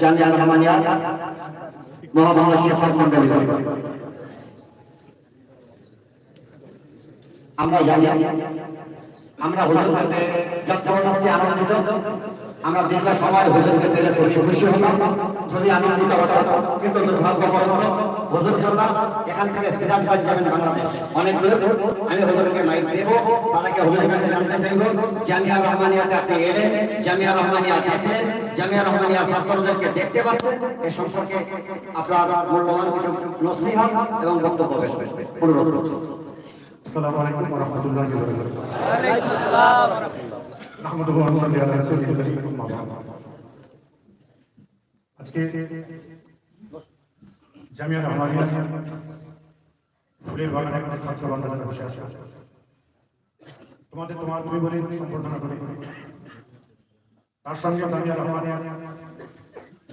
জামিয়া রহমানিয়া মহাবাংলা শিক্ষক মন্ডলী আমরা জানি আমরা যৎপরবর্তী আনন্দিত। আমরা দীর্ঘ সময় হুজুরকে পেলে খুবই খুশি হলাম খুবই আনন্দিত হতাম কিন্তু দুর্ভাগ্যবশত হুজুর জন্য এখান থেকে সিরাজগঞ্জ যাবেন বাংলাদেশ। অনেক দূরে। আমি হুজুরকে মাইক দেব। তার আগে হুজুরের কাছে জানতে চাইব জামিয়া রহমানিয়াতে আপনি এলেন জামিয়া রহমানিয়া দেখলেন জামিয়া রহমানিয়া ছাত্রদেরকে দেখতে পাচ্ছেন এ সম্পর্কে আপনার মূল্যবান কিছু নসিহত এবং বক্তব্য পেশ করতে। অনুরোধ করছি। আসসালামু আলাইকুম ওয়া রাহমাতুল্লাহি ওয়া বারাকাতুহু। ওয়া আলাইকুম আসসালাম। আজকে জামিয়া রহমানিয়া ফুলের বাগানে একটা ছাত্র বান্ধবরা বসে আছে তোমাদের তোমার তুমি বলে সম্বর্ধনা করি তার সঙ্গে জামিয়া রহমানিয়া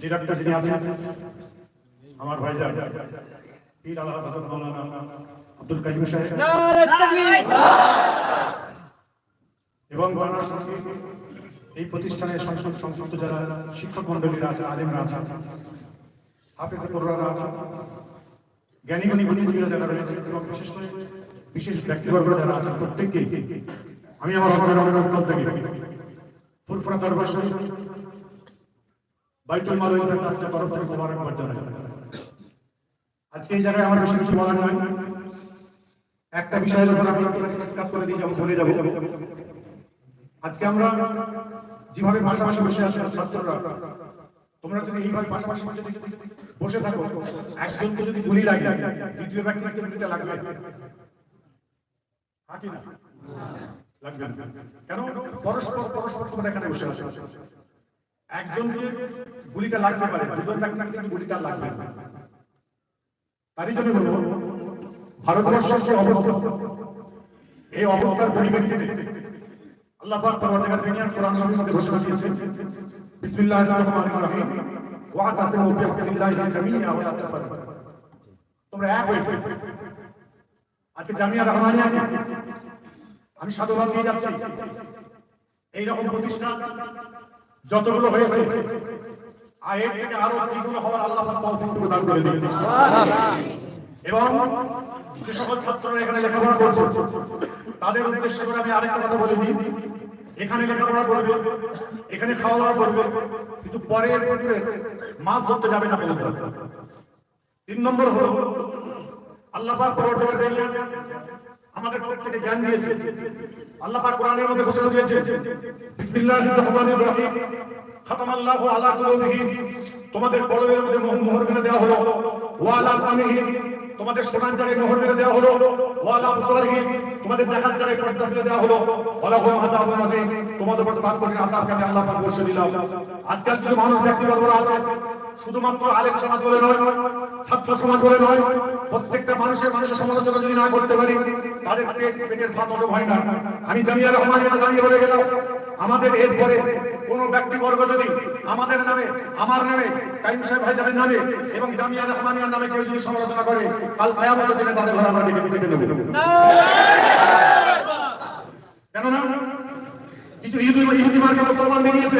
ডিরেক্টর যিনি আছেন আমার ভাইজান পীর আল্লাহ হযরত মাওলানা আব্দুল কাইম সাহেব এবং সংগীত এই প্রতিষ্ঠানের সংসদ সংযুক্ত যারা শিক্ষক মন্ডলীরা আছে, আলেমরা আছে, হাফিজ কোরআরা আছে, জ্ঞানী গুণী গুণীগুণীরা যারা রয়েছে, এবং বিশেষ করে বিশেষ ব্যক্তিবর্গ যারা আছেন প্রত্যেককে আমি আমার স্থল থেকে ফুরফুরা দরবার শরীফ, বাইতুল মাল ওই ট্রাস্টের তরফ থেকে মোবারকবাদ জানাই। আজকে এই জায়গায় আমার বেশি কিছু বলার নয়। একটা বিষয়ের উপর আমি ডিসকাস করে দিয়ে যাব বলে যাব। আজকে আমরা যেভাবে পাশাপাশি বসে আছি ছাত্ররা, তোমরা যদি এইভাবে পাশাপাশি যদি বসে থাকো, একজনকে যদি গুলি লাগে, দ্বিতীয় ব্যক্তিকে গুলিটা লাগবে? হাকি না? লাগবে কেন? পরস্পর পরস্পর তোমরা এখানে বসে আছো। একজনকে গুলিটা লাগতে পারে, দুজন ব্যক্তিকে কিন্তু গুলিটা লাগবে তারই জন্য বলব, ভারতবর্ষের যে অবস্থা, এই অবস্থার পরিপ্রেক্ষিতে আল্লাহ পাক পরবর্তীকার বিনিয়াস কোরআন শরীফের মধ্যে ঘোষণা দিয়েছেন, বিসমিল্লাহির রহমানির রহিম ওয়া তাসিমু বিহাবলিল্লাহি জামিআ ওয়া লা তাফাররাকু। তোমরা এক হয়ে। আজকে জামিয়া রহমানিয়াকে আমি সাধুবাদ দিয়ে যাচ্ছি। এই রকম প্রতিষ্ঠান যতগুলো হয়েছে, আর এর থেকে আরও দ্বিগুণ হওয়ার আল্লাহ পাক তৌফিক প্রদান করে দিন এবং যে সকল ছাত্ররা এখানে লেখাপড়া করছে, তাদের উদ্দেশ্য করে আমি আরেকটা কথা বলে দিই। এখানে লেখাপড়া করবে। এখানে খাওয়া দাওয়া করবে। কিন্তু পরে পুকুরে মাছ ধরতে যাবে না পর্যন্ত। তিন নম্বর হলো, আল্লাহ পাক আমাদের প্রত্যেকে জ্ঞান দিয়েছে। আল্লাহ পাক কোরআনের মধ্যে ঘোষণা দিয়েছে, বিসমিল্লাহির রহমানির রহিম। খাতামাল্লাহু আলা কুলুবিহিম। তোমাদের কলবের মধ্যে মোহর মেরে দেওয়া হলো। ওয়া আলা সামিহিম। তোমাদের শোনার জায়গায় মোহর মেরে দেওয়া হলো ওয়া আলা আবসারিহিম তোমাদের দেখার জায়গায় পর্দা ফেলে দেওয়া হলো ওয়া লাহুম আযাবুন আযীম, তোমাদের উপর সাত কোটি আযাবকে আমি আল্লাহ পাক বর্ষে দিলাম। আজকাল কিছু মানুষ ব্যক্তিবর্গরা আছে, শুধুমাত্র আলেম সমাজ বলে নয়, ছাত্র সমাজ বলে নয়, প্রত্যেকটা মানুষের মানুষের সমালোচনা যদি না করতে পারি, তাদের পেট, পেটের ভাত হয় না। আমি জামিয়া রহমান দাঁড়িয়ে বলে গেলাম আমাদের এরপরে কোন ব্যক্তিবর্গ যদি আমাদের নামে, আমার নামে কাইম সাহেব ভাইজানের নামে এবং জামিয়া রহমানিয়ার নামে কেউ যদি সমালোচনা করে, কাল কায়ামতের দিনে তাদের ঘরে আমরা ডেকে ডেকে নেব। কেননা কিছু ইহুদি ইহুদি মার্কা মুসলমান বেরিয়েছে।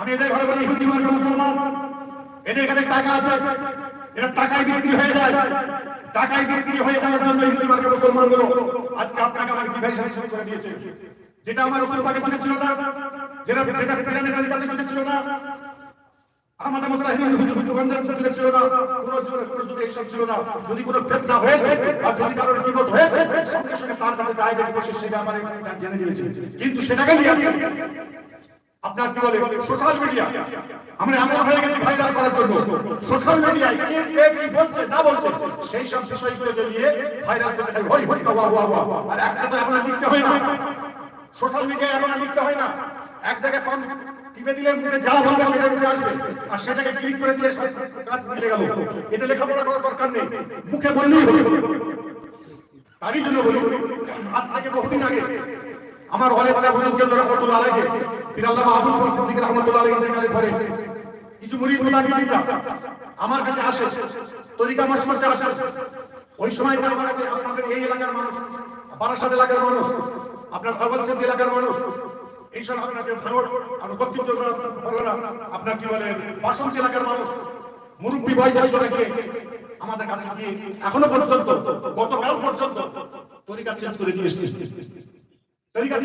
আমি এদের ঘরে বলি, ইহুদি মার্কা মুসলমান, এদের কাছে টাকা আছে, এরা টাকায় বিক্রি হয়ে যায়। টাকায় বিক্রি হয়ে যাওয়ার জন্য ইহুদি মার্কা মুসলমানগুলো আজকে আপনাকে আমার ডিভাইস করে দিয়েছে। যেটা আমার উপর পাকে পাকে ছিল না, যেটা যেটা প্লেনের কাছে কাছে ছিল না আমাদের মতো হিন্দু দোকানদার যুগে ছিল না, কোন যুগে কোন যুগে এইসব ছিল না। যদি কোনো ফেতনা হয়েছে বা যদি কারোর বিপদ হয়েছে, সঙ্গে সঙ্গে তার কাছে ডাইরেক্ট বসে সে ব্যাপারে জেনে নিয়েছে। কিন্তু সেটাকে নিয়ে আপনার কি বলে সোশ্যাল মিডিয়া আমরা এমন হয়ে গেছি ভাইরাল করার জন্য। সোশ্যাল মিডিয়ায় কে কে কি বলছে, না বলছে, সেই সব বিষয়গুলোকে নিয়ে ভাইরাল করতে হয় হই হই ওয়া ওয়া আর একটা তো এখন লিখতে হয় না। সোশ্যাল মিডিয়ায় এখন লিখতে হয় না। এক জায়গায় টিপে দিলে মুখে যা বলবে সেটা উঠে আসবে। আর সেটাকে ক্লিক করে দিলে কাজ মিটে গেল। এতে লেখাপড়া করার দরকার নেই। মুখে বললেই হবে। তারই জন্য বলি, আজ থেকে বহুদিন আগে আমার ওয়ালেদ সাহেব হুজুর রহমতুল্লাহ আলাইহি, পীর আল্লামা আবুল ফজল সিদ্দিক রহমতুল্লাহ আলাইহি ইন্তেকালের পরে কিছু মুরিদ মুতাকিদিনরা আমার কাছে আসে। তরিকা মাসমাতে আসে। ওই সময় তার কাছে আপনাদের এই এলাকার মানুষ বারাসাত এলাকার মানুষ, আপনার খবরসিদ্ধ এলাকার মানুষ এইসব আপনাকে ভাঙড় আর দক্ষিণ চব্বিশ আপনার কি বলে, বাসন্তী এলাকার মানুষ, মুরব্বী বয়োজ্যেষ্ঠরা আমাদের কাছে গিয়ে এখনও পর্যন্ত, গতকাল পর্যন্ত তরিকা চেঞ্জ করে দিয়ে তরিকা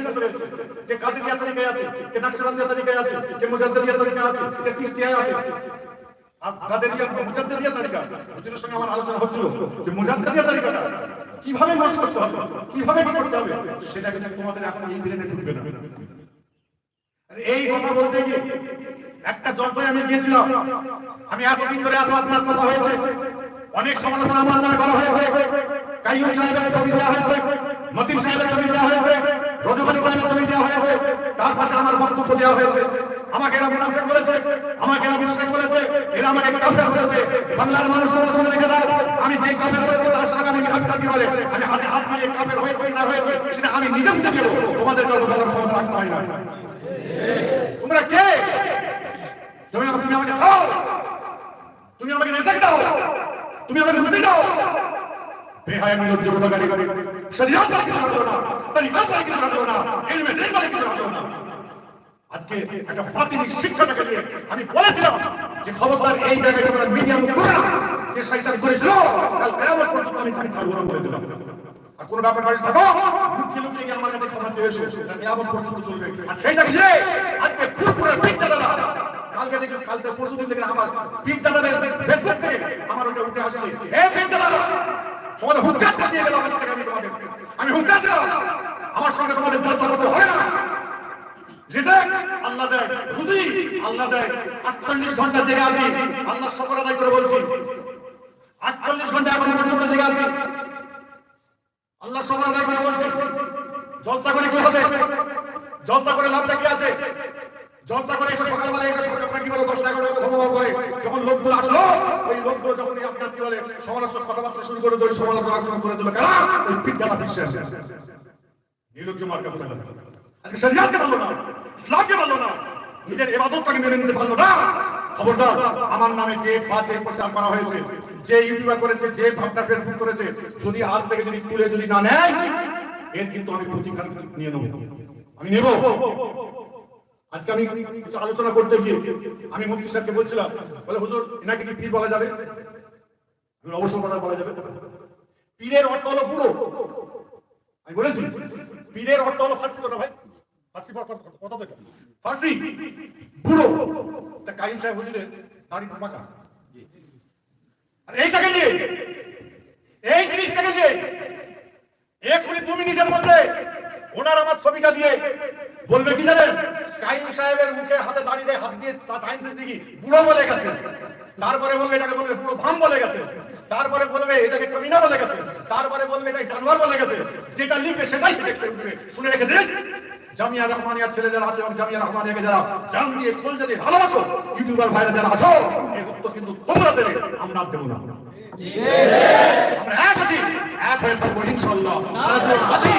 কে কাদেরিয়া আছে আছে, কে আছে কে আছে। সঙ্গে আমার আলোচনা হচ্ছিল যে মুজাদ্দিয়া তরিকাটা কীভাবে নষ্ট করতে হবে? কীভাবে কি করতে হবে? সেটা কিন্তু তোমাদের এখন এই বিলেনে ঢুকবে না। এই কথা বলতে গিয়ে একটা জলসায় আমি গিয়েছিলাম। আমি এতদিন ধরে এত আপনার কথা হয়েছে। অনেক সমালোচনা আমার নামে করা হয়েছে। কাইয়ুম সাহেবের ছবি দেওয়া হয়েছে, মতিন সাহেবের ছবি দেওয়া হয়েছে রজুখানি সাহেবের ছবি দেওয়া হয়েছে, তার পাশে আমার বক্তব্য দেওয়া হয়েছে। আমাকে এরা মুনাফেক বলেছে, আমাকে এরা মুশরিক বলেছে, এরা আমাকে কাফের বলেছে। বাংলার মানুষ তোমরা শুনে রেখে দাও। আমি যে কাফের বলেছি, তার সঙ্গে আমি হাতটা দিয়ে বলে? আমি হাতে হাত মিলিয়ে কাফের হয়েছে না হয়েছে, সেটা আমি নিজে বুঝে দেবো তোমাদের কাছে বলার ক্ষমতা রাখতে হয় না। তোমরা কে? তুমি তুমি আমাকে খাও। তুমি আমাকে রেজেক্ট দাও। তুমি আমাকে রুজি দাও। বেহায়া নির্লজ্জ গুণাগারী শরীয়ত করে কিছু না। তরিকা করে কিছু না। ইলমে দিন করে কিছু না। আজকে একটা প্রাথমিক শিক্ষাটাকে নিয়ে আমি বলেছিলাম যে খবরদার এই জায়গায় তোমরা মিডিয়া মুখ করে না, যে শয়তান করেছিল, কাল কেমন পর্যন্ত আমি তাকে ছাড়বো না বলে দিলাম। আর কোনো ব্যাপার বাড়ি থাকো, লুকিয়ে লুকিয়ে গিয়ে আমার কাছে ক্ষমা চেয়ে এসো পর্যন্ত চলবে। আর সেইটাকে নিয়ে আজকে পুরোপুরি ঠিক চালালা কালকে দেখি কালকে পরশু দিন থেকে আমার পিক চালাদের ফেসবুক থেকে আমার ওটা উঠে আসছে। এ চালালা তোমাদের হুঙ্কার দিয়ে গেলাম আমি তোমাদের। আমি হুঙ্কার ছিলাম, আমার সঙ্গে তোমাদের জলসা করতে হবে না। আল্লাহ আল্লাহ ঘণ্টা জেগে আদায় করে জেগে আদায় করে জলসা করে হবে? জলসা করে লাভটা আছে? জলসা করে বলে যখন লোকগুলো আসলো, ওই লোকগুলো যখন আপনার কি বলে, সমালোচক কথাবার্তা শুরু করে ওই সমালোচনা করে দিল। কেন ওই পিজ্জাটা বিশ্বের। নির্লজ্জ মার্কা কোথায় আজকে শরিয়াতকে মানলো না, ইসলামকে মানলো না, নিজের এবাদতটাকে মেনে নিতে পারল না। খবরদার, আমার নামে যে বাজে প্রচার করা হয়েছে, যে ইউটিউবার করেছে, যে ভাবনা ফেসবুক করেছে, যদি আজ থেকে যদি তুলে যদি না নেয়, এর কিন্তু আমি প্রতিকার নিয়ে নেব। আমি নেব। আজকে আমি কিছু আলোচনা করতে গিয়ে, আমি মুফতি সাহেবকে বলছিলাম, বলে, হুজুর, এনাকে কি পীর বলা যাবে? আমি কথা বলা যাবে। পীরের অর্থ হলো বুড়ো। আমি বলেছি, পীরের অর্থ হলো ফার্সি কথা, ভাই। ফার্সি কথা কত ফার্সি! বুড়ো! তা কাইম সাহেব হুজুরের দাড়ি পাকা আর এইটাকে নিয়ে এই জিনিসটাকে নিয়ে এক্ষুনি দু মিনিটের মধ্যে ওনার আমার ছবিটা দিয়ে বলবে কি জানেন? কাইম সাহেবের মুখে হাতে দাঁড়িয়ে হাত দিয়ে সায়েন্সের দিকে বুড়ো বলে গেছে। তারপরে বলবে, এটাকে বলবে বুড়ো ভাম বলে গেছে। তারপরে বলবে, এটাকে কমিনা বলে গেছে। তারপরে বলবে, এটাকে জানোয়ার বলে গেছে। যেটা লিখবে সেটাই দেখছে উঠবে। শুনে রেখে দিন। জামিয়া রহমানিয়া ছেলে যারা আছে এবং জামিয়া রহমানিয়াকে যারা জান দিয়ে কোল যদি ভালোবাসো, ইউটিউবার ভাইরা যারা আছো এর উত্তর কিন্তু তোমরা দেবে, আমরা দেবো না। আমরা এক আছি, এক হয়ে থাকব ইনশাল্লাহ। আছি।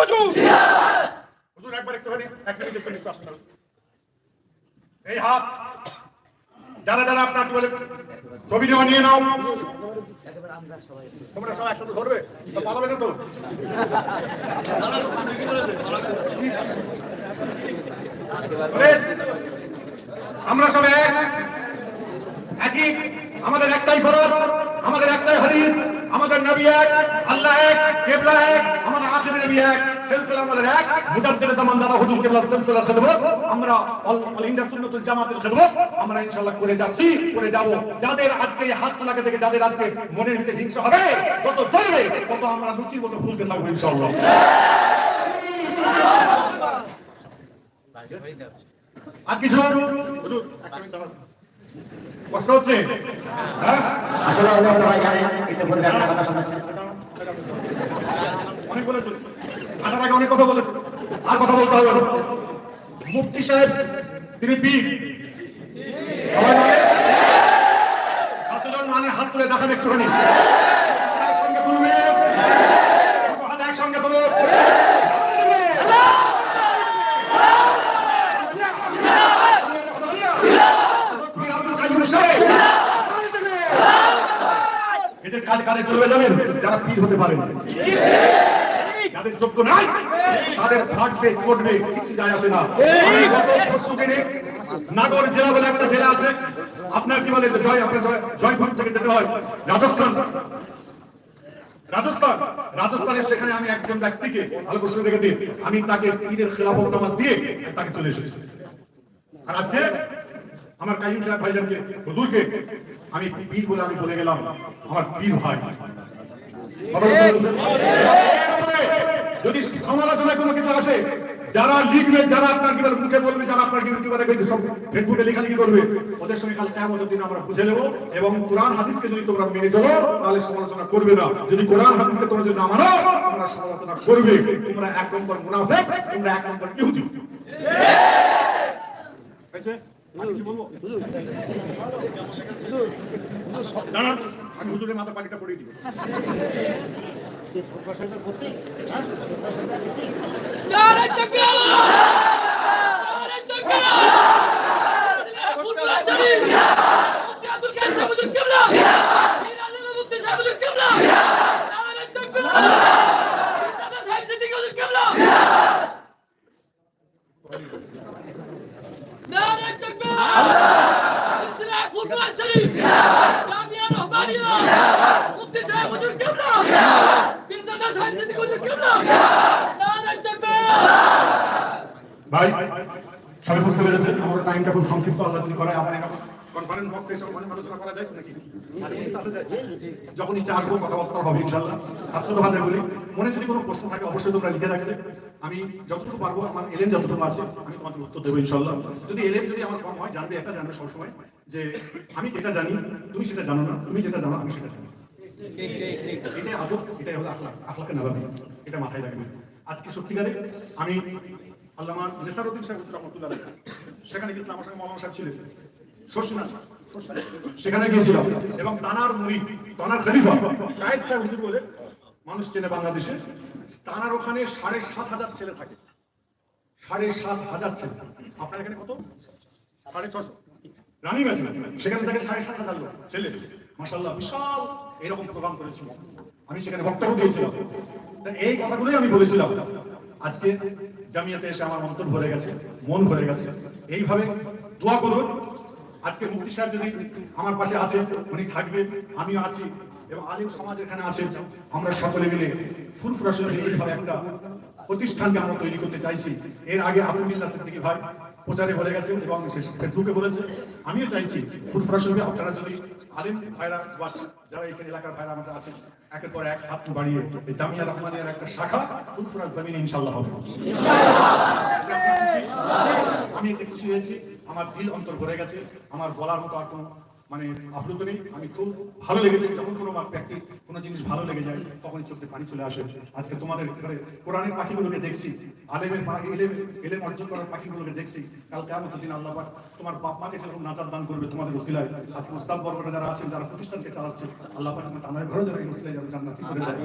হুজুর একবার একটুখানি এক মিনিট একটু আসুন এই হাত যারা যারা আপনার বলে ছবি নেওয়া নিয়ে নাও। তোমরা সব একসাথে ধরবে? পালাবে না তো? আমরা সব এক একই আমাদের একটাই ফরজ, আমাদের একটাই হাদিস, আমাদের নবী এক, আল্লাহ এক, কেবলা এক, আমাদের আখির নবী এক আমাদের দাদা কেবলা খেদমত আমরা ইন্ডিয়া খেদমত আমরা করে যাচ্ছি, করে যাদের আজকে হাত দেখে যাদের আজকে মনের হবে আমরা আর কিছু? কষ্ট হচ্ছে আসলে আল্লাহ আপনারা জানেন ইতিপূর্বে একটা কথা শুনেছেন। অনেক বলেছেন। আসার আগে অনেক কথা বলেছেন। আর কথা বলতে হবে না। মুফতি সাহেব তিনি পীর সবাই মানে হাত তুলে দেখান একটুখানি একসঙ্গে তুলবে দুটো হাত একসঙ্গে তুলো আব্দুল কাইয়ুম সাহেব এদের কাজ কাজে চলবে জানেন যারা পীর হতে পারে যাদের যোগ্য নাই, তাদের চটবে কিছু যায় আসে না। নাগর জেলা বলে একটা জেলা আছে, আপনার কি বলে জয়, আপনার জয়পুর থেকে যেতে হয়। রাজস্থান। রাজস্থান। রাজস্থানের সেখানে আমি একজন ব্যক্তিকে ভালো প্রশ্ন দিই। আমি তাকে পীরের খেলাফত দিয়ে তাকে চলে এসেছি। আর আজকে আমার কাইম সাহেব ভাইজানকে, হুজুরকে, আমি পীর বলে আমি বলে গেলাম, আমার পীর ভাই। যদি সমালোচনায় কোনো কিছু আসে, যারা লিখবে, যারা আপনার কি মুখে বলবে, যারা আপনার কি ইউটিউবে দেখবে, সব ফেসবুকে লেখালেখি করবে, ওদের সঙ্গে কাল কেমন দিন আমরা বুঝে নেব এবং কোরআন হাদিসকে যদি তোমরা মেনে চলো, তাহলে সমালোচনা করবে না। যদি কোরআন হাদিসকে তোমরা যদি না মানো, তোমরা সমালোচনা করবে। তোমরা এক নম্বর মুনাফেক, তোমরা এক নম্বর ইহুদি। কিছু বলব? দাঁড়ান, আমি হুজুরের মাথা পাটিটা পড়িয়ে দিব। নারে তাকবীর নারে তাকবীর ফুটবল শরীফ মুফতি আব্দুল কাদের সাহেবুল কিবলা মীর আলম মুফতি সাহেবুল কিবলা নারে তাকবীর দাদা সাহেব সিদ্দিকুল কিবলা নারে তাকবীর সিলসিলা ফুটবল শরীফ জামিয়া রহমানিয়া মুফতি সাহেবুল কিবলা মীর দাদা সাহেব সিদ্দিকুল কিবলা নারে তাকবীর ভাই সবাই বুঝতে পেরেছেন? আমার টাইমটা খুব সংক্ষিপ্ত যদি করে। এরকম কনফারেন্স বক্সে আলোচনা করা যায় নাকি? যখন ইচ্ছা আসব কথাবার্তা হবে ইনশাল্লাহ ছাত্র বলি, মনে যদি কোনো প্রশ্ন থাকে, অবশ্যই তোমরা লিখে রাখবে। আমি যতটুকু পারব, আমার যতটুকু আছে, আমি তোমাদের উত্তর দেবো ইনশাল্লাহ যদি যদি আমার কম হয়, জানবে জানবে সবসময় যে আমি যেটা জানি, তুমি সেটা জানো না, তুমি যেটা জানো, আমি সেটা জানি। এটাই আদব, এটাই হলো এটা মাথায় রাখবে। আজকে সত্যিকারে আমি আল্লামা নেসারউদ্দিন সাহেব রহমতুল্লাহ সেখানে আমার সঙ্গে মৌলানা সাহেব ছিলেন। সেখানে গিয়েছিলাম। এবং তানার মুড়ি, তানার খলিফা, কায়েদ সাহেব হুজুর বলে, মানুষ চেনে বাংলাদেশে, তানার ওখানে সাড়ে সাত হাজার ছেলে থাকে। সাড়ে সাত হাজার ছেলে। আপনার এখানে কত? সাড়ে ছশো রানিং আছে সেখানে থেকে সাড়ে সাত হাজার লোক, ছেলে। মাসাল্লাহ বিশাল এরকম প্রোগ্রাম করেছিল আমি সেখানে বক্তব্য দিয়েছিলাম। এই কথাগুলোই আমি বলেছিলাম। আজকে জামিয়াতে এসে আমার অন্তর ভরে গেছে, মন ভরে গেছে। এইভাবে দোয়া করুন। আজকে মুক্তি সাহেব যদি আমার পাশে আছে উনি থাকবেন আমিও আছি এবং আলিম সমাজ এখানে আছে আমরা সকলে মিলে ফুরফুরা শরীফ এইভাবে একটা প্রতিষ্ঠানকে আমরা তৈরি করতে চাইছি। এর আগে আসিমুল্লাহ সিদ্দিকী ভাই প্রচারে বলে গেছেন এবং ফেসবুকে বলেছে। আমিও চাইছি ফুরফুরা শরীফে আপনারা যদি আলিম ভাইরা বা যারা এখানে এলাকার ভাইরা আমাদের আছেন একের পর এক হাত বাড়িয়ে জামিয়া রহমানের একটা শাখা ফুরফুরা জামিন ইনশাল্লাহ হবে। আমি এতে খুশি হয়েছি। আমার দিল অন্তর ভরে গেছে আমার বলার মতো আর কোনো মানে আপ্লুত নেই। আমি খুব ভালো লেগেছে যখন কোনো ব্যক্তি কোনো জিনিস ভালো লেগে যায় তখনই চোখে পানি চলে আসে। আজকে তোমাদের এখানে কোরআনের পাখিগুলোকে দেখছি আলেমের এলেম এলেম অর্জন করার পাখিগুলোকে দেখছি। কাল কেমন দিন আল্লাহ পাক তোমার বাপ মাকে যেরকম নাচার দান করবে তোমাদের উসিলায় আজকে উস্তাদ বর্গরা যারা আছেন যারা প্রতিষ্ঠানকে চালাচ্ছে আল্লাহ পাক তোমার তাদের ঘরে যারা উসিলায় যাবে জান্নাতি করে দেয়।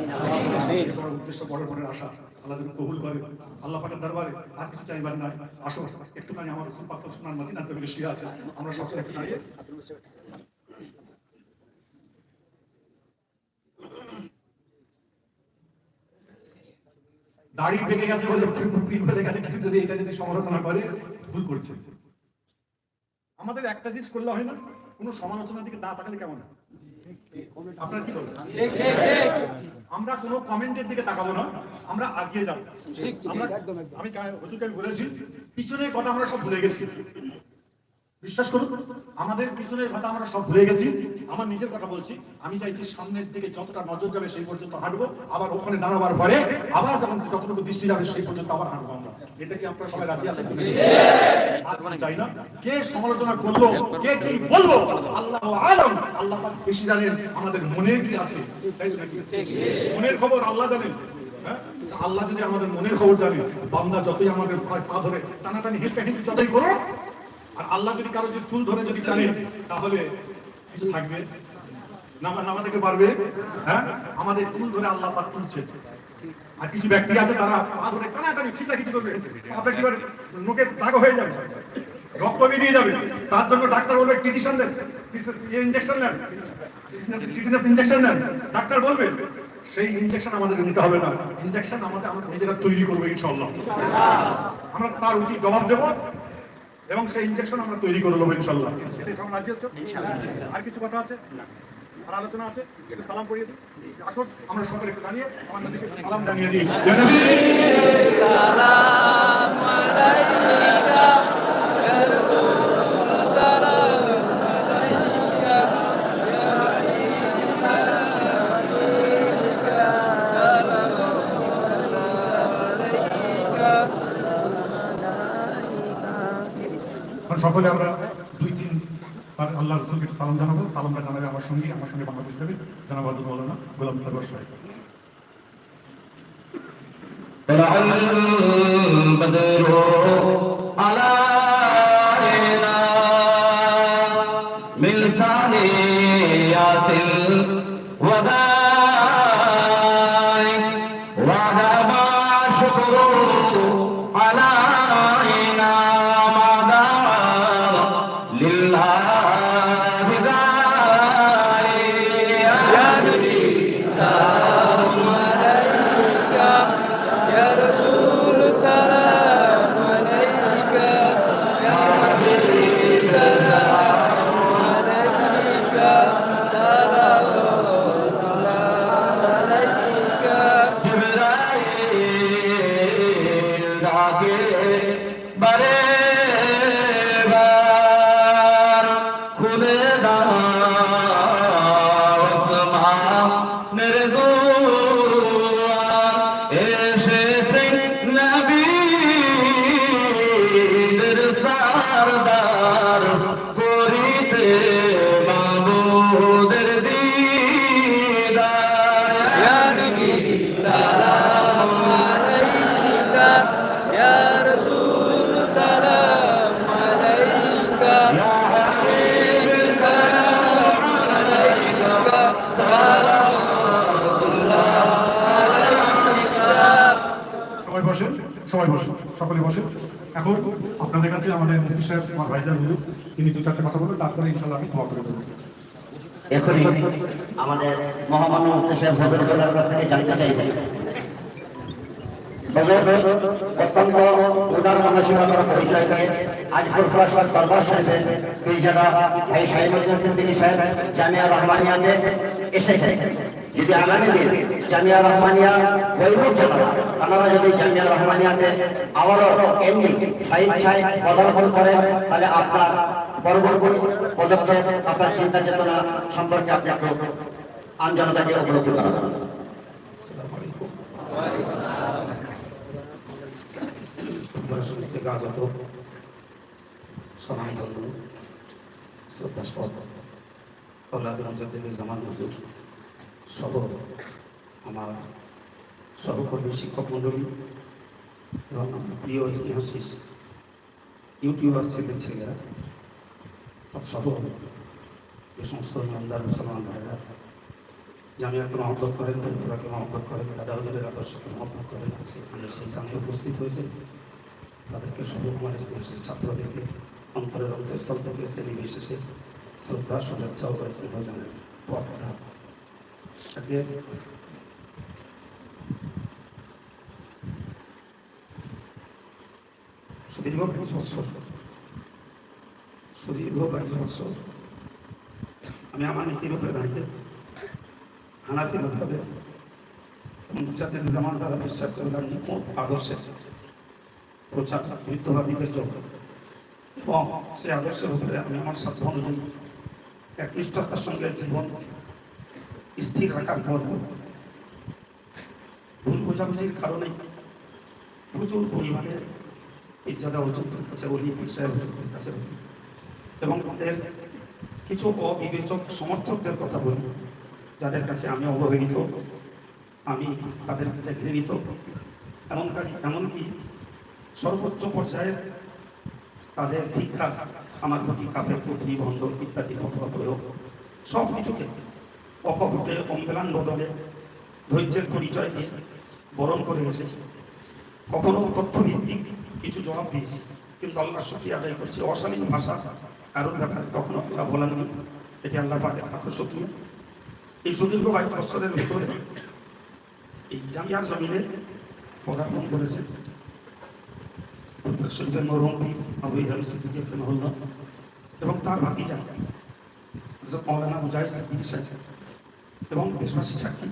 বড় উদ্দেশ্য বড় বড় আশা। আল্লাহ যেন কবুল করে। আল্লাহ পাকের দরবারে আর কিছু চাইবার নাই। আসো, একটুখানি আমার রসুল সোনার আছে। আমরা সবসময় একটু দাঁড়িয়ে। দাড়ি পেকে গেছে বলে ফেলে গেছে, কিন্তু যদি এটা যদি সমালোচনা করে, ভুল করছে। আমাদের একটা জিনিস করলে হয় না? কোনো সমালোচনার দিকে না তাকালে কেমন হয়? আপনার কি আমরা কোনো কমেন্টের দিকে তাকাবো না আমরা আগিয়ে যাব। আমরা আমি কা- হুজুরকে আমি বলেছি পিছনের কথা আমরা সব ভুলে গেছি। বিশ্বাস করুন, আমাদের পিছনের কথা আমরা সব ভুলে গেছি। আমার নিজের কথা বলছি, আমি চাইছি সামনের দিকে যতটা নজর যাবে সেই পর্যন্ত হাঁটবো, আবার ওখানে দাঁড়াবার পরে আবার যখন যতটুকু দৃষ্টি যাবে সেই পর্যন্ত আবার হাঁটবো আমরা। এটা কি আপনারা সবাই রাজি আছেন? চাই না? কে সমালোচনা করল, কে কি বলব আল্লাহ আলম। আল্লাহ বেশি জানেন আমাদের মনে কি আছে? মনের খবর আল্লাহ জানেন। হ্যাঁ? আল্লাহ যদি আমাদের মনের খবর জানে, বান্দা যতই আমাদের পা ধরে, টানাটানি, হেসে হেসে যতই করো আর আল্লাহ যদি কারও যদি চুল ধরে যদি টানে, তাহলে কিছু থাকবে? নামা নামাতে পারবে? হ্যাঁ? আমাদের চুল ধরে আল্লাহ পাক তুলছে। আর কিছু ব্যক্তি আছে তারা পা ধরে টানাটানি, খিচাখিচি করবে। আপনার কি নোকে দাগ হয়ে যাবে। রক্ত বেরিয়ে যাবে। তার জন্য ডাক্তার বলবে টিটিশন দেন। ইঞ্জেকশন নেন। টিটেনাস ইনজেকশন নেন। ডাক্তার বলবে, সেই ইনজেকশন আমাদের নিতে হবে না। ইনজেকশন আমাদের আমরা নিজেরা তৈরি করব ইনশাল্লাহ আমরা তার উচিত জবাব দেব। এবং সেই ইঞ্জেকশন আমরা তৈরি করে নেব ইনশাল্লাহ। সব রাজি হচ্ছে আর কিছু কথা আছে? আর আলোচনা আছে? একটু সালাম করিয়ে দিই। আসুন, আমরা সকলে একটু দাঁড়িয়ে আমার নদীকে সালাম জানিয়ে দিই! সকলে আমরা দুই তিন বার আল্লাহ রসুলকে একটু সালাম জানাবো সালামটা জানাবে আমার সঙ্গে আমার সঙ্গে বাংলাদেশ যাবে জানাবো আব্দুল মৌলানা গোলাম সাগর সাহেব طلع البدر জিবরাইল ডাকে বারে বার আমার ভাইজান হুজুর তিনি দু চারটে কথা বলবেন তারপরে ইনশাল্লাহ আমি ক্ষমা করে দেবো। এখনই আমাদের মহামান্য মুক্তিশের ফজলুল্লাহর কাছ থেকে জানতে চাইবেন অত্যন্ত উদার সিদ্দিকী সাহেব জামিয়া রহমানিয়াতে এসেছেন। যদি আগামী দিন জামিয়া রহমানিয়া বৈভব জানাবা আপনারা যদি জামিয়া রহমানিয়াতে আবারও এমনি স্বেচ্ছায় পদার্পণ করেন তাহলে আপনার পরবর্তী পদক্ষেপ, আপনার চিন্তা চেতনা সম্পর্কে আপনি একটু আমজনতাকে উপলব্ধি করাবেন পরশুকে গাজত সমান ধর্ম শ্রদ্ধাস্পদ জামান হুজুর। সহ আমার সহকর্মী, শিক্ষক মণ্ডলী এবং আমার প্রিয় স্নেহাশিস ইউটিউবার ছেলে ছেলেরা, তৎসহ যে সমস্ত ইমানদার মুসলমান ভাইরা জামিয়াকে মহব্বত করেন পরিপুরাকে মহব্বত করেন দাদা হুজুরের আদর্শকে মহব্বত করেন আছে এখানে সেইখানে উপস্থিত হয়েছে। তাদেরকে সর্বকুমার স্নেহের ছাত্রদেরকে অন্তরের অন্তঃস্থল থেকে শ্রেণি বিশেষে শ্রদ্ধা, শুভেচ্ছা ও স্নেহ জানাই কথা সুদীর্ঘ পাঁচ বছর সুদীর্ঘ পাঁচ বছর আমি আমার নীতির উপরে দাঁড়িয়ে হানাফি মজাবের মুজাদ্দিদ জামান দাদা বিশ্বাস করেন নিপুণ আদর্শের প্রচার বৃদ্ধবাদীদের জন্য এবং সেই আদর্শের উপরে আমি আমার সাধ্য অনুযায়ী একনিষ্ঠতার সঙ্গে জীবন স্থির রাখার পর ভুল বোঝাবুঝির কারণে প্রচুর পরিমাণে ইজ্জাদা অর্জুনদের কাছে ইসরায়েল অর্জুনদের কাছে। এবং তাদের কিছু অবিবেচক সমর্থকদের কথা বলি, যাদের কাছে আমি অবহেলিত, আমি তাদের কাছে ঘৃণিত। এমন এমনকি সর্বোচ্চ পর্যায়ের তাদের ভিক্ষা, আমার প্রতি কাপের চুক্তি বন্ধ ইত্যাদি, ফতোয়া প্রয়োগ সব কিছুকে অকপটে অম্বেলান বদলে ধৈর্যের পরিচয় দিয়ে বরণ করে এসেছি কখনো তথ্যভিত্তিক কিছু জবাব দিয়েছি, কিন্তু আল্লাহ সত্যি আদায় করছি। অশালীন ভাষা কারোর ব্যাপারে কখনো আল্লাহ বলেননি এটি আল্লাহ পাকে আকর্ষণীয় এই সুদীর্ঘ বাইশ বছরের ভিতরে এই জামিয়ার জমিনে পদার্পণ করেছে। শহীদের মরহম আবু এবং তার ভাতিজা মৌলানা মুজাহিদ সিদ্দিক সাহেব। এবং দেশবাসী সাক্ষী।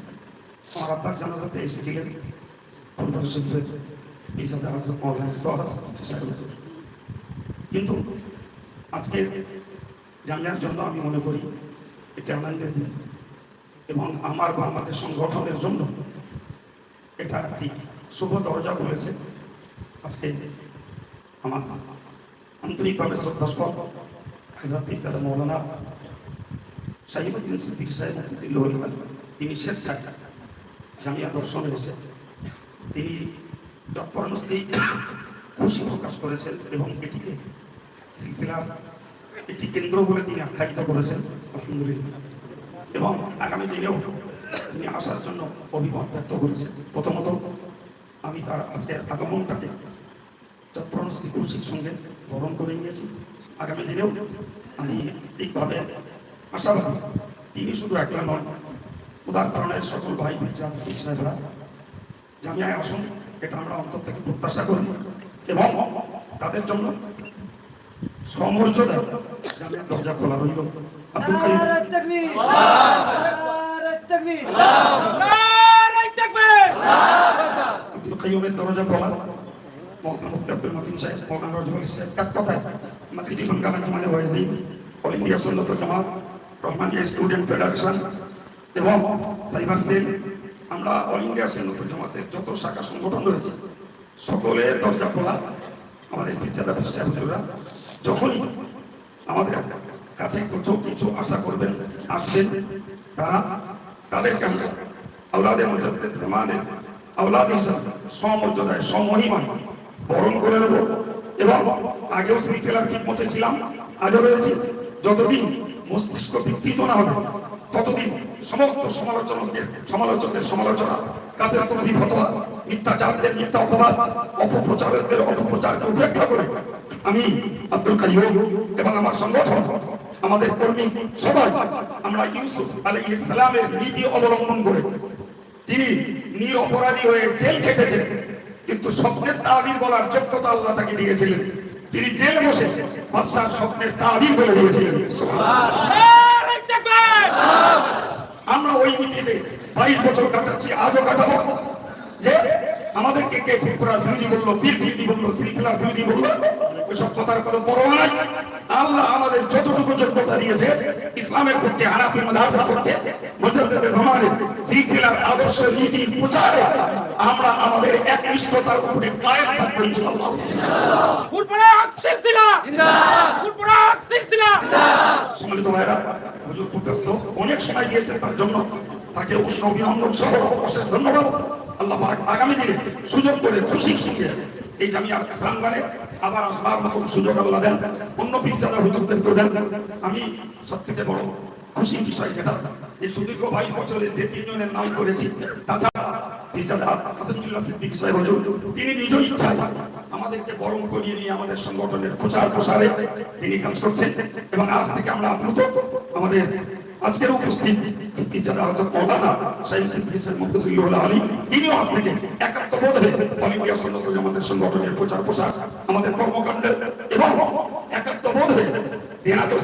আমার আব্বার জানাজাতে এসেছিলেন। কিন্তু আজকে জামিয়ার জন্য আমি মনে করি এটা আনন্দের দিন এবং আমার বা আমাদের সংগঠনের জন্য এটা একটি শুভ দরজা খুলেছে। আজকে আমার আন্তরিকভাবে শ্রদ্ধাস্পদ মৌলানা সাহিবুদ্দিন সিদ্দিক সাহেব তিনি স্বেচ্ছায় জামিয়া দর্শনে এসে তিনি তৎপরণস্থি খুশি প্রকাশ করেছেন এবং এটিকে সিলসিলার একটি কেন্দ্র বলে তিনি আখ্যায়িত করেছেন, আলহামদুলিল্লাহ। এবং আগামী দিনেও তিনি আসার জন্য অভিমত ব্যক্ত করেছেন। প্রথমত, আমি তার আজকের আগমনটাকে চট্টগ্রামস্থিত খুশির সঙ্গে বরণ করে নিয়েছি। আগামী দিনেও আমি ঠিকভাবে আশাবাদী তিনি শুধু একলা নন উদার প্রাণের সকল ভাই বিচার সাহেবরা জামিয়ায় আসুন এটা আমরা অন্তর থেকে প্রত্যাশা করি এবং তাদের জন্য সমর্যাদা জামিয়ার দরজা খোলা রইল। আব্দুল আব্দুল কাইমের দরজা খোলা। আব্দুল মতিন সাহেব মৌলানা রজুল সাহেব এক কথায় মাতৃটি বাঙ্গালা জমানে ওয়াইজি all India Sunnat Jamaat Rahmania student federation এবং সাইবার সেল, আমরা অল ইন্ডিয়া সুন্নত জামাতের যত শাখা সংগঠন রয়েছে, সকলের দরজা খোলা। আমাদের পির সাহেব যখনই আমাদের কাছে কিছু কিছু আশা করবেন, আসবেন, তারা তাদেরকে আমরা আউলাদের মর্যাদা জামানের আউলাদ হিসাবে সমর্যাদায়, সমহিমায় বরণ করে নেব। এবং আগেও সিলসিলার খিদমতে ছিলাম, আজও রয়েছে। যতদিন মস্তিষ্ক বিকৃত না হবে ততদিন সমস্ত সমালোচকদের সমালোচকদের সমালোচনা কাদের কোনো বিফতোয়া মিথ্যাচারদের মিথ্যা অপবাদ, অপপ্রচারকদের অপপ্রচারকে উপেক্ষা করে আমি আব্দুল কাইম এবং আমার সংগঠন, আমাদের কর্মী সবাই, আমরা ইউসুফ আলাইহিস সালামের নীতি অবলম্বন করে তিনি নিরপরাধী হয়ে জেল খেটেছেন। কিন্তু স্বপ্নের তাবির বলার যোগ্যতা আল্লাহ তাকে দিয়েছিলেন। তিনি জেলে বসে বাদশার স্বপ্নের তাবির বলে দিয়েছিলেন আমরা ওই নীতিতে বাইশ বছর কাটাচ্ছি, আজও কাটাবো। যে আমাদেরকে কে ফুরফুরা বিরোধী বলল বীর বিরোধী বলল সিলসিলা বিরোধী বলল ওইসব কথার কোনো পরোয়া নাই। আল্লাহ আমাদের যতটুকু যোগ্যতা দিয়েছে ইসলামের পক্ষে হানাফি মাযহাবের পক্ষে মুজাদ্দিদে জামানে সিলসিলার আদর্শ নীতির প্রচারে আমরা আমাদের একনিষ্ঠতার উপরে কায়েম থাকব ইনশাআল্লাহ। ফুলপুরা সিলসিলা! জিন্দাবাদ। ফুলপুরা সিলসিলা! সম্মানিত ভাইরা হুজুর খুব ব্যস্ত। অনেক সময় দিয়েছেন তার জন্য। তাকে উষ্ণ অভিনন্দন সহ অশেষ ধন্যবাদ। আল্লাহ আগামী দিনে সুযোগ করে খুশির সঙ্গে এই জামিয়ার আবার আসবার সুযোগ আল্লাহ দেন। অন্য দেন, আমি থেকে বড় খুশির বিষয় যেটা, এই সুদীর্ঘ বাইশ বছরে যে তিনজনের নাম করেছি, তাছাড়া তিনি নিজ ইচ্ছায় আমাদেরকে বরং করিয়ে নিয়ে আমাদের সংগঠনের প্রচার প্রসারে তিনি কাজ করছেন। এবং আজ থেকে আমরা আপ্লুত আমাদের আজকের উপস্থিত তিনিও সংগঠনের প্রচার আমাদের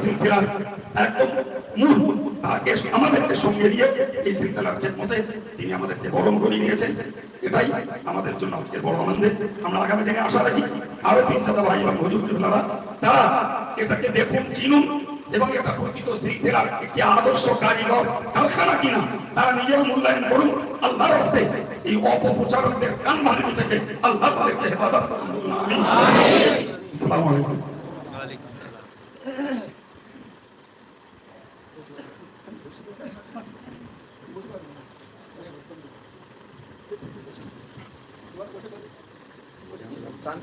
সিলসিলার একদম আমাদেরকে সঙ্গে নিয়ে এই সিলসিলার তিনি আমাদেরকে বরণ করে নিয়েছেন। এটাই আমাদের জন্য আজকে বড় আনন্দের আমরা আগামী দিনে আশা রাখি আরও পিরজাদা ভাই এবং হুজুর তারা এটাকে দেখুন, চিনুন এবং এটা প্রকৃত সিলসিলার একটি আদর্শ কারিগর কারখানা কিনা, তারা নিজের মূল্যায়ন করুন, আল্লাহর হস্তে এই অপপ্রচারকদের কান ভাঙি থেকে আল্লাহ তাদেরকে হেফাজত করুন আসসালামু আলাইকুম।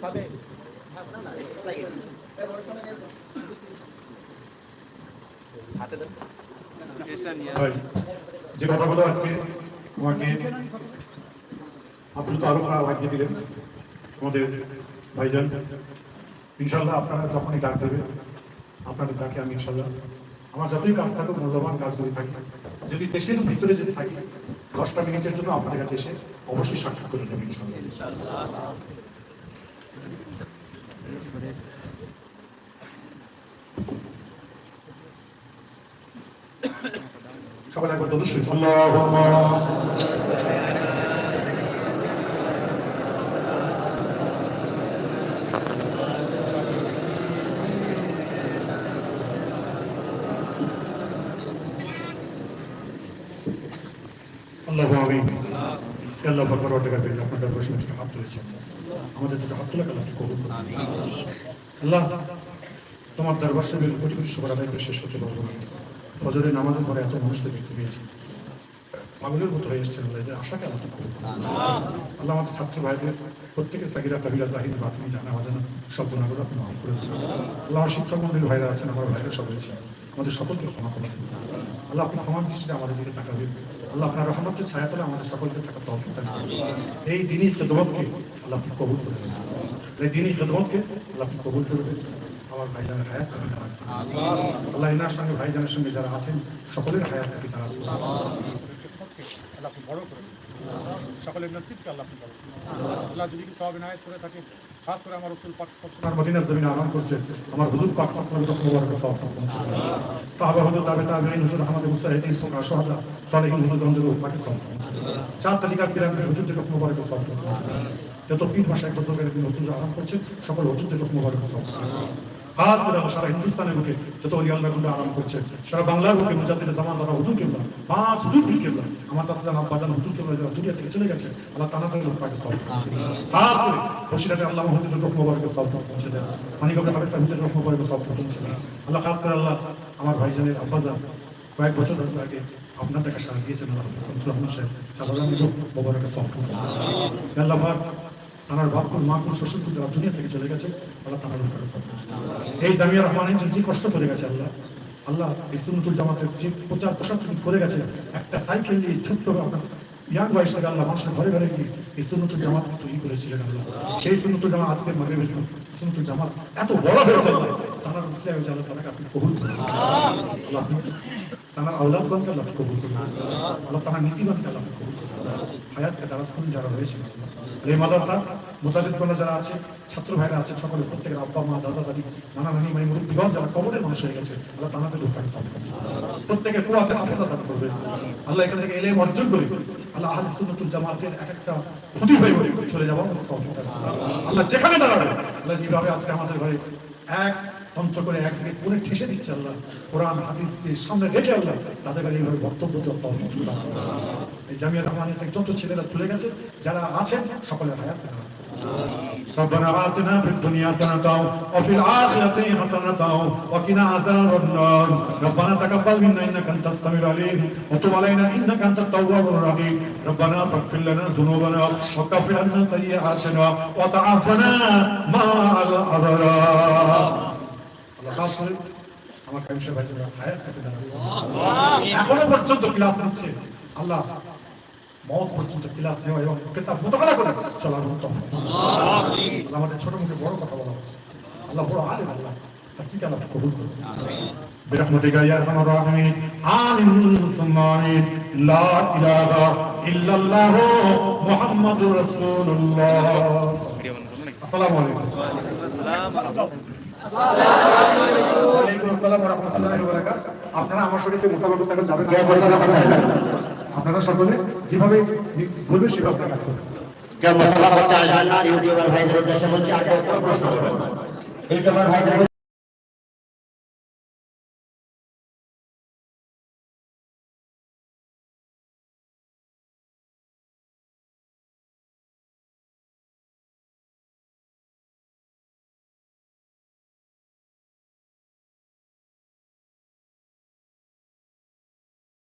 ভাই যে কথাগুলো আজকে আমাকে আপ্লুত আরও করা লাগিয়ে দিলেন আমাদের ভাইজান ইনশাল্লাহ আপনারা যখনই ডাক দেবে আপনাদের ডাকে আমি ইনশাল্লাহ আমার যতই কাজ থাকুক মূল্যবান কাজ যদি থাকে যদি দেশের ভিতরে যদি থাকি দশটা মিনিটের জন্য আপনাদের কাছে এসে অবশ্যই সাক্ষাৎ করে নেবেন ইনশাআল্লাহ। সবাই একবার দরুদ শরীফ আল্লাহুম্মা। আল্লাহ পেয়ে আপনাদের হাত তুলেছেন আমাদের দুটো হাত তোলা আল্লাহ কবুল করুন। আল্লাহ তোমার দরবার সাহেবের কোটি কোটি সবার আদায় করে শেষ করতে পারব না। ফজরের নামাজের পরে এত মানুষকে দেখতে পেয়েছি। পাগলের মতো হয়ে এসছেন আল্লাহ, এদের আশাকে আল্লাহ আমাদের ছাত্র ভাইদের প্রত্যেকের সাকিরা, কবিরা, জাহিদ, বাতিনি, জানা, অজানা সব গুণাগুলো আপনি মাফ করে দিন আল্লাহ আমার মন্ডলীর ভাইরা আছেন, আমার ভাইরা সব রয়েছে আমাদের সকলকে ক্ষমা করে আল্লাহ আপনি ক্ষমার দৃষ্টিতে আমাদের দিকে তাকাবেন আল্লাহ আপনার রহমতের ছায়া তলে আমাদের সকলকে থাকা তহফিক। এই দিনই খেদমতকে আল্লাহ আপনি কবুল করে দেন এই দিনই খেদমতকে আল্লাহ আপনি কবুল করে দেন আমার ভাইজানের হায়াত আল্লাহ এনার সঙ্গে ভাইজানের সঙ্গে যারা আছেন সকলের হায়াত আপনি তারা আল্লাহ বড় করে। সকলের নসিবকে আল্লাহ বড়। আল্লাহ যদি কিছু অবিনায়ত করে থাকে খাস করে আমার রসুল পাক সবসময় মদিনার জমিনে আরাম করছে আমার হুজুর পাক সাল্লাল্লাহু আলাইহি ওয়াসাল্লামের সওয়াব পৌঁছে দেন। সাহাবা হুজুর তাবে তাবেঈন হুজুর আহমদ মুস্তাহিদিন ফুকা শাহাদা সালেহিন হুজুর গন্ধের পাকে সওয়াব চার তালিকার পিরামিড হুজুরদের রকম মুবারক সওয়াব যত পীর ভাষায় দিন হুজুর আরাম করছে সকল হুজুরদের রকম মুবারক দেন। খাস করে আমার সারা হিন্দুস্তানের বুকে যত অলি আল্লাহ আরাম করছে, সারা বাংলার বুকে মুজাদ্দিদ জামান দ্বারা হুজুর কেবলা, পাঁচ হুজুর পীর কেবলা আমার চাষা জান আব্বাজান হুজুর কেবলা যারা দুনিয়া থেকে চলে গেছে, আল্লাহ তানা তাদের পাকে সব খাস করে বসিরাটে আল্লাহ হুজুরের রকম মুবারক সব পৌঁছে দেন মানিকগঞ্জে হাফেজ সাহেবের রকম মুবারক সব পৌঁছে দেন আল্লাহ খাস করে আল্লাহ আমার ভাইজানের আব্বাজান কয়েক বছর ধরে আগে আপনার টাকা সারা দিয়েছেন আল্লাহ রহমান সাহেব। সাধারণ মোবারক সব আল্লাহ আমার কোন শ্বশুর কিন্তু যারা দুনিয়া থেকে চলে গেছে, আল্লাহ উপরে এই জামিয়া রহমানের যে কষ্ট করে গেছে আল্লাহ আল্লাহ ইসুল নতুল জামাতের যে প্রচার প্রসার তিনি করে গেছে, একটা সাইকেল নিয়ে ছোট্ট আপনার ইয়াং বয়স থেকে আল্লাহ মানুষের ঘরে ঘরে গিয়ে ইসুল নতুল জামাত তৈরি করেছিলেন আল্লাহ। সেই সুন্নতুল জামাত আজকে মানে সুন্নতুল জামাত এত বড় হয়েছে তারা তাদেরকে আপনি কবুল তারা আউলাদগণকে আল্লাহ কবুল করুন। আল্লাহ তারা নীতিগণকে আল্লাহ কবুল হায়াতকে তারা যারা রয়েছে এই মাদ্রাসা মোতাজিদগণ যারা আছে, ছাত্র ভাইরা আছে, সকলে প্রত্যেকের আব্বা, মা, দাদা, দাদি, নানা নানি, মাই, মুরব্বীগণ যারা কবরের মানুষ হয়ে গেছে, আল্লাহ ঢুকাকে সাথে প্রত্যেকের পুরাতে আফেজা দান করবে আল্লাহ এখান থেকে এলে অর্জন করে আল্লাহ জামাতের এক একটা ক্ষতি হয়ে চলে যাব আল্লাহ আল্লাহ যেভাবে আজকে আমাদের ঘরে এক তন্ত্র করে ঠেসে দিচ্ছে আল্লাহ সামনে রেখে আল্লাহ তাদের এই যত ছেলেরা গেছে, যারা আছেন সকলের হায়াত ربنا آتنا في الدنيا حسنة وفي الآخرة حسنة وقنا عذاب النار ربنا تقبل منا إنك أنت السميع العليم وتب علينا إنك أنت التواب الرحيم ربنا فاغفر لنا ذنوبنا وكفر عنا سيئاتنا وتعافنا مع الأبرار আল্লাহ খাস করে আমার কাইমশা ভাই হায়াত থেকে এখনো পর্যন্ত ক্লাস নিচ্ছে আল্লাহ মত পর্যন্ত ক্লাস নেওয়া এবং কেতাব মোতাবেলা করে চলার মতো আল্লাহ আমাদের ছোট মুখে বড় কথা বলা হচ্ছে আল্লাহ বড় আলেম আল্লাহ তাস্তিকে আল্লাহ কবুল করুন برحمتك يا ارحم الراحمين آمين ثم آمين لا إله إلا الله محمد رسول الله السلام عليكم ওয়ালাইকুম আসসালাম ওয়া রাহমাতুল্লাহি ওয়া বারাকাতুহু। আপনারা আমার শরীরে মুসাফা করতে এখন যাবেন কে বলছেন আপনারা? সকলে যেভাবে বলবে সেভাবে আপনারা কাজ করবেন। কেউ মশলা করতে আসবেন না ইউটিউবার ভাইদের উদ্দেশ্যে বলছি, আর প্রশ্ন করবেন ইউটিউবার ভাইদের